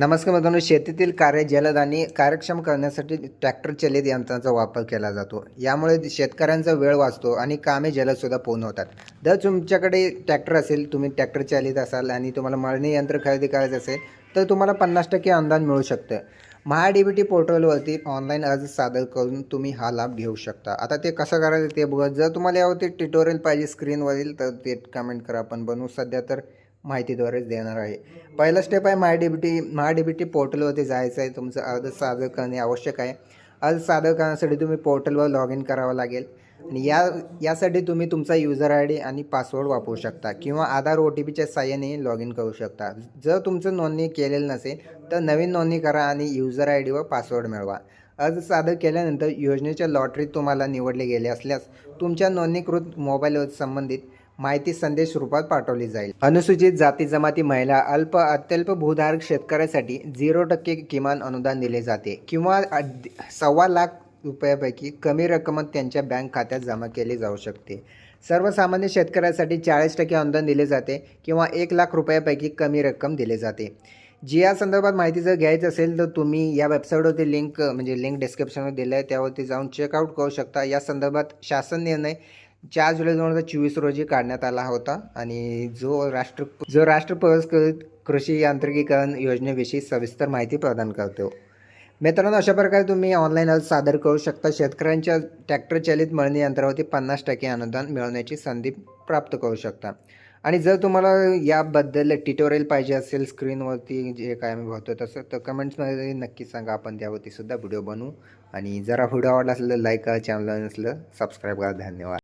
नमस्कार मित्रांनो शेतीतील कार्य जलद आणि कार्यक्षम करण्यासाठी ट्रॅक्टर चलित यंत्रांचा वापर केला जातो. यामुळे शेतकऱ्यांचा वेळ वाचतो आणि कामे जलदसुद्धा पूर्ण होतात. जर तुमच्याकडे ट्रॅक्टर असेल तुम्ही ट्रॅक्टर चालित असाल आणि तुम्हाला मळणी यंत्र खरेदी करायचं असेल तर तुम्हाला पन्नास टक्के अनुदान मिळू शकतं. महा डी बी टी पोर्टलवरती ऑनलाईन अर्ज सादर करून तुम्ही हा लाभ घेऊ शकता. आता ते कसं करायचं ते बघा जर तुम्हाला यावरती ट्युटोरियल पाहिजे स्क्रीनवरील तर ते कमेंट करा. आपण बनवू सध्या तर माहितीद्वारेच देणार आहे. पहिला स्टेप आहे my D B T Maha D B T पोर्टलवरती जायचं आहे तुमचं अर्ज सादर करणे आवश्यक आहे. अर्ज सादर करण्यासाठी तुम्ही पोर्टलवर लॉग इन करावं लागेल. आणि या यासाठी तुम्ही तुमचा युजर आय डी आणि पासवर्ड वापरू शकता किंवा आधार ओ टी पीच्या साह्याने लॉग इन करू शकता. जर तुमचं नोंदणी केलेलं नसेल तर नवीन नोंदणी करा आणि युजर आय डी व पासवर्ड मिळवा. अर्ज सादर केल्यानंतर योजनेच्या लॉटरीत तुम्हाला निवडले गेले असल्यास तुमच्या नोंदणीकृत मोबाईलवर संबंधित माहिती संदेश रूपात पाठवली जाईल. अनुसूचित जाती जमाती महिला अल्प अत्यल्प भूधारक शेतकऱ्यासाठी झिरो टक्के किमान अनुदान दिले जाते किंवा सव्वा लाख रुपयापैकी कमी रक्कम त्यांच्या बँक खात्यात जमा केली जाऊ शकते. सर्वसामान्य शेतकऱ्यासाठी चाळीस टक्के अनुदान दिले जाते किंवा एक लाख रुपयापैकी कमी रक्कम दिले जाते. जी या संदर्भात माहिती जर घ्यायची असेल तर तुम्ही या वेबसाईटवरती लिंक म्हणजे लिंक डिस्क्रिप्शनवर दिलं आहे त्यावरती जाऊन चेकआउट करू शकता. या संदर्भात शासन निर्णय चार जुलै दोन हजार चोवीस रोजी काढण्यात आला होता आणि जो राष्ट्र जो राष्ट्र पुरस्कृत कृषी यांत्रिकीकरण योजनेविषयी सविस्तर माहिती प्रदान करतो. मित्रांनो अशा प्रकारे तुम्ही ऑनलाईन अर्ज सादर करू शकता. शेतकऱ्यांच्या ट्रॅक्टर चालित मळणी यंत्रावरती पन्नास टक्के अनुदान मिळवण्याची संधी प्राप्त करू शकता. आणि जर तुम्हाला याबद्दल ट्युटोरियल पाहिजे असेल स्क्रीनवरती जे काय आम्ही बघतो तसं तर कमेंट्समध्ये नक्की सांगा. आपण त्यावरती सुद्धा व्हिडिओ बनवू. आणि जरा व्हिडिओ आवडला असेल तर लाईक करा चॅनल नसलं सबस्क्राईब करा. धन्यवाद.